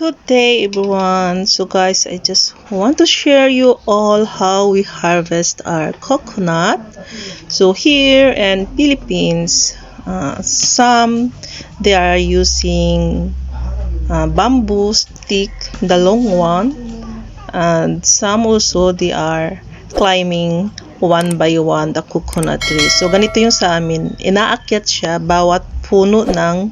Good day everyone. So guys, I just want to share you all how we harvest our coconut. So here in Philippines, uh, some they are using uh, bamboo stick, the long one, and some also they are climbing one by one the coconut tree. So ganito yung sa amin, inaakyat siya bawat puno ng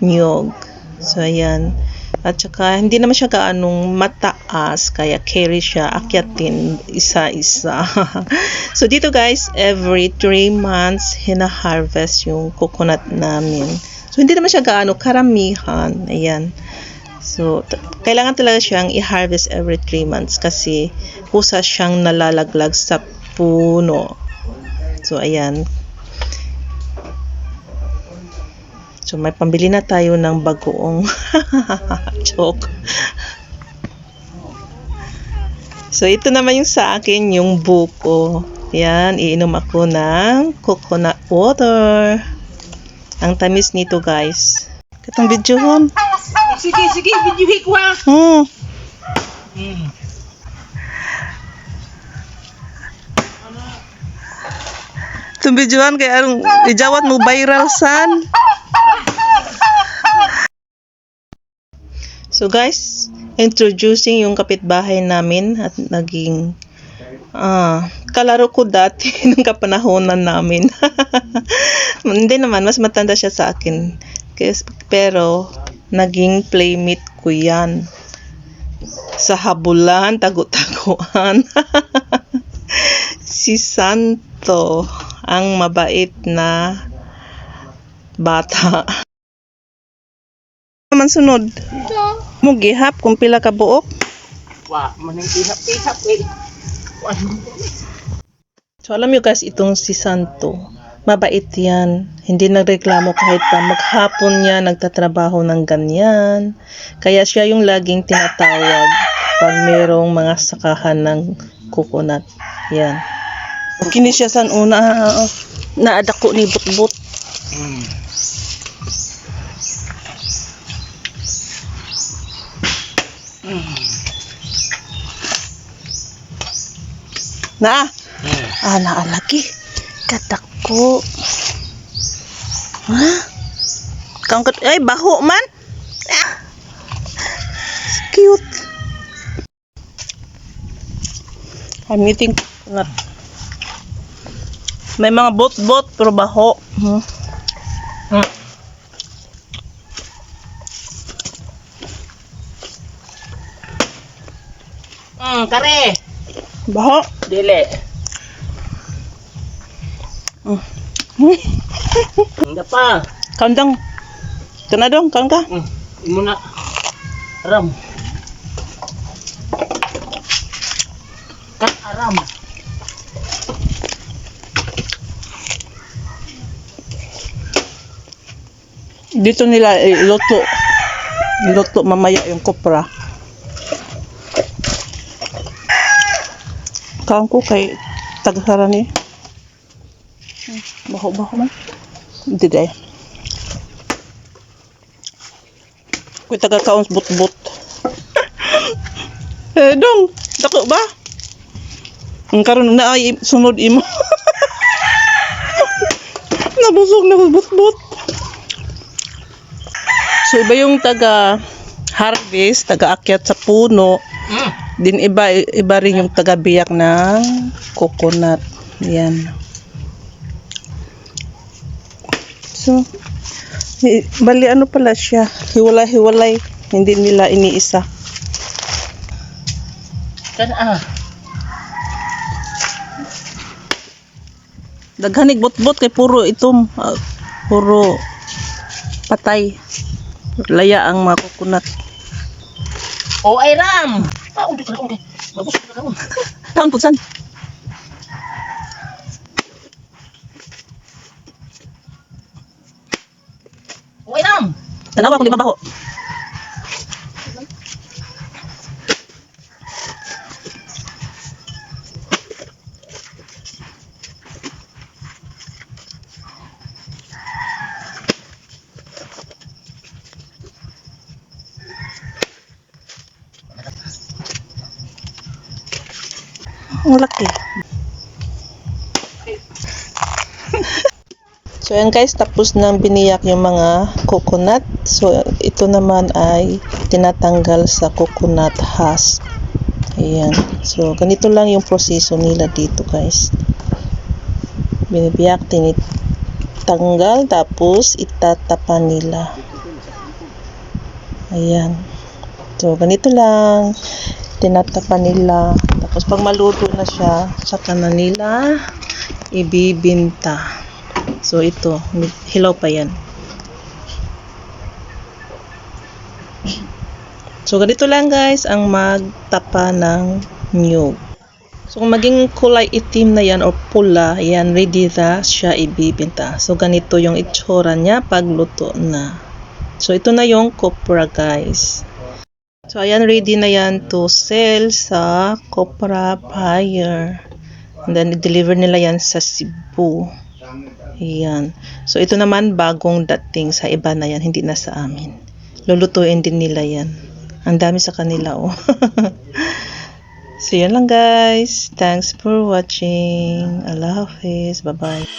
niyog. So ayan. At saka, hindi naman siya gaanong mataas, kaya carry siya, akyatin isa-isa. so, dito guys, every 3 months, hina-harvest yung coconut namin. So, hindi naman siya gaano karamihan. Ayan. So, kailangan talaga siyang i-harvest every 3 months kasi kusa siyang nalalaglag sa puno. So, ayan. So, may pambili na tayo ng bagoong joke. So, ito naman yung sa akin, yung buko. Yan, iinom ako ng coconut water. Ang tamis nito, guys. Katong video hon. Sige, sige, videohi ko ha. Hmm. Itong videohan kay arong ijawat mo viral san. So guys, introducing yung kapitbahay namin at naging ah, kalaro ko dati ng kapanahonan namin. Hindi naman, mas matanda siya sa akin. Pero, naging playmate ko yan. Sa habulan, tago-taguan. si Santo, ang mabait na bata. Naman sunod. Mo gihap kung pila ka buok. Wa, manang ihap-ihap eh. So alam niyo guys, itong si Santo, mabait yan. Hindi nagreklamo kahit pa maghapon niya nagtatrabaho ng ganyan. Kaya siya yung laging tinatawag pag merong mga sakahan ng coconut. Yan. Kini siya san una uh, naadako ni butbut. Na, Ah, naalagi. Katako. Ha? Kang kat ay baho man. Ah. Cute. I'm eating coconut. May mga bot-bot pero baho. Hmm. Hmm. Mm, kare. Baho. Dili. Mm. Hindi pa. Kandang. Kana dong, kang ka. Mm, imo na. Aram. Kat aram. Dito nila iluto. Iluto mamaya yung kopra. Kaon ko kay tagsara ni. Baho baho man. Hindi day. Kuy taga kaon but-but. eh dong, dako ba? Ang karon na ay sunod imo. Nabusog na but-but. So iba yung taga harvest, taga akyat sa puno, Mm. Din iba iba rin yung taga biyak ng coconut. Yan. So bali ano pala siya, hiwalay-hiwalay, hindi nila iniisa. Kan ah. Daghanig bot-bot kay puro itom, ah, puro patay. Laya ang mga coconut. O ay ram. Undi ka undi. Mabusog na karon. Taon po san? O ay ram. Tanawa kung di mabaho. Ang laki. So, yan guys, tapos nang biniyak yung mga coconut. So, ito naman ay tinatanggal sa coconut husk. Ayan. So, ganito lang yung proseso nila dito guys. Binibiyak, tinitanggal, tapos itatapan nila. Ayan. So, ganito lang. Tinatapan nila. Tapos, pag maluto na siya, saka na nila ibibinta. So, ito. Hilaw pa yan. So, ganito lang guys ang magtapa ng nyug. So, kung maging kulay itim na yan or pula, yan, ready na siya ibibinta. So, ganito yung itsura niya pag luto na. So, ito na yung kopra guys. So, ayan, ready na yan to sell sa Copra buyer. And then, i-deliver nila yan sa Cebu. Ayan. So, ito naman bagong dating sa iba na yan, hindi na sa amin. Lulutuin din nila yan. Ang dami sa kanila, oh. so, yan lang guys. Thanks for watching. Allah Hafiz. Bye-bye.